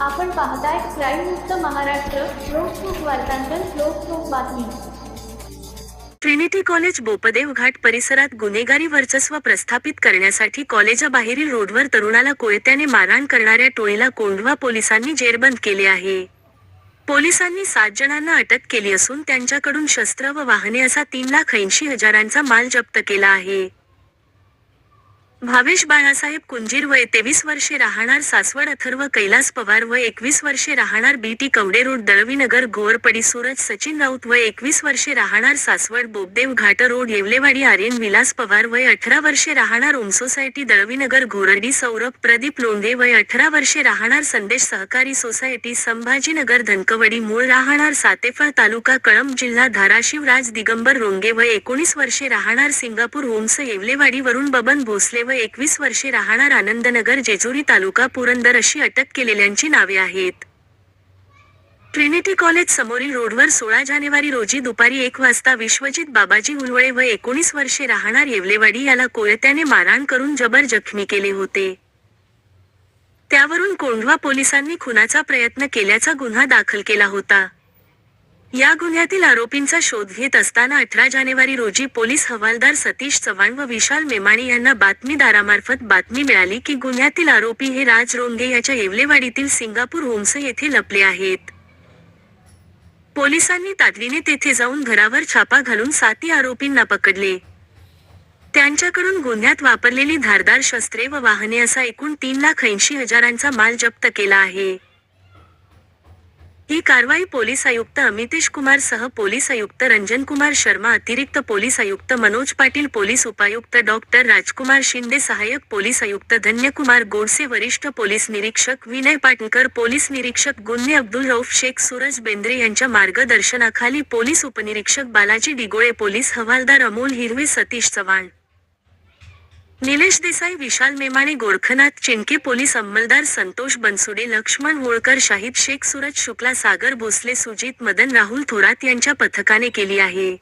आपण पाहताय क्राईम मुक्त महाराष्ट्र लोकसुख वार्तांकन लोकसुख बातमी. ट्रिनिटी कॉलेज बोपदेव घाट परिसरात गुन्हेगारी वर्चस्व प्रस्थापित करण्यासाठी कॉलेजाबाहेरील रोडवर तरुणाला कोयत्याने मारहाण करणाऱ्या टोळीला कोंढवा पोलिसांनी जेरबंद केले आहे. पोलिसांनी सात जणांना अटक केली असून त्यांच्याकडून शस्त्र व वाहने असा तीन लाख ऐंशी हजारांचा माल जप्त केला आहे. भावेश बाळासाहेब कुंजीर वय तेवीस वर्षे राहणार सासवड अथर्व कैलास पवार वय एकवीस वर्षे राहणार B T Kawade road Dalvinagar Ghorpadi Suraj Sachin Raut वय एकवीस वर्षे राहणार सासवड बोबदेव घाट रोड येवलेवाडी आर्यन विलास पवार वय अठरा वर्षे राहणार ओम सोसायटी दळवीनगर घोरडी सौरभ प्रदीप लोंढे वय अठरा वर्षे राहणार संदेश सहकारी सोसायटी संभाजीनगर धनकवडी मूळ राहणार सातेफळ तालुका कळंब जिल्हा धाराशिव राज दिगंबर रोंगे वय एकोणीस वर्षे राहणार सिंगापूर होम्स येवलेवाडी वरून बबन भोसले व एकवीस वर्षे राहणार आनंदनगर जेजुरी तालुका पुरंदर अशी अटक केलेल्यांची नावे आहेत. ट्रिनिटी कॉलेज समोरील रोडवर सोळा जानेवारी रोजी दुपारी एक वाजता विश्वजित बाबाजी उलवळे व एकोणीस वर्षे राहणार येवलेवाडी याला कोयत्याने मारहाण करून जबर जखमी केले होते. त्यावरून कोंढवा पोलिसांनी खुनाचा प्रयत्न केल्याचा गुन्हा दाखल केला होता. या गुन्ह्यातील आरोपींचा शोध घेत असताना अठरा जानेवारी रोजी पोलीस हवालदार सतीश चव्हाण व विशाल मेमाणे यांना बातमीदारामार्फत बातमी मिळाली की गुन्ह्यातील आरोपी हे राज रोंगे याच्या येवलेवाडीतील सिंगापूर होम्स येथे लपले आहेत. पोलिसांनी तातडीने तेथे जाऊन घरावर छापा घालून साती आरोपींना पकडले. त्यांच्याकडून गुन्ह्यात वापरलेली धारदार शस्त्रे व वाहने असा एकूण तीन लाख ऐंशी हजारांचा माल जप्त केला आहे. ही कारवाई पोलीस आयुक्त अमितेश कुमार सह पोलीस आयुक्त रंजन कुमार शर्मा अतिरिक्त पोलीस आयुक्त मनोज पाटील पोलीस उपायुक्त डॉक्टर राजकुमार शिंदे सहाय्यक पोलीस आयुक्त धन्यकुमार गोडसे वरिष्ठ पोलीस निरीक्षक विनय पाटणकर पोलीस निरीक्षक गुन्हे अब्दुल रौफ शेख सूरज बेंद्रे यांच्या मार्गदर्शनाखाली पोलीस उपनिरीक्षक बालाजी डिगोळे पोलीस हवालदार अमोल हिरवे सतीश चव्हाण. निलेश देसाई विशाल मेमाणे गोरखनाथ चिंके पोलीस अंमलदार संतोष बनसुडे लक्ष्मण होळकर शाहिद शेख सूरज शुक्ला सागर भोसले सुजित मदन राहुल थोरात यांच्या पथकाने केली आहे.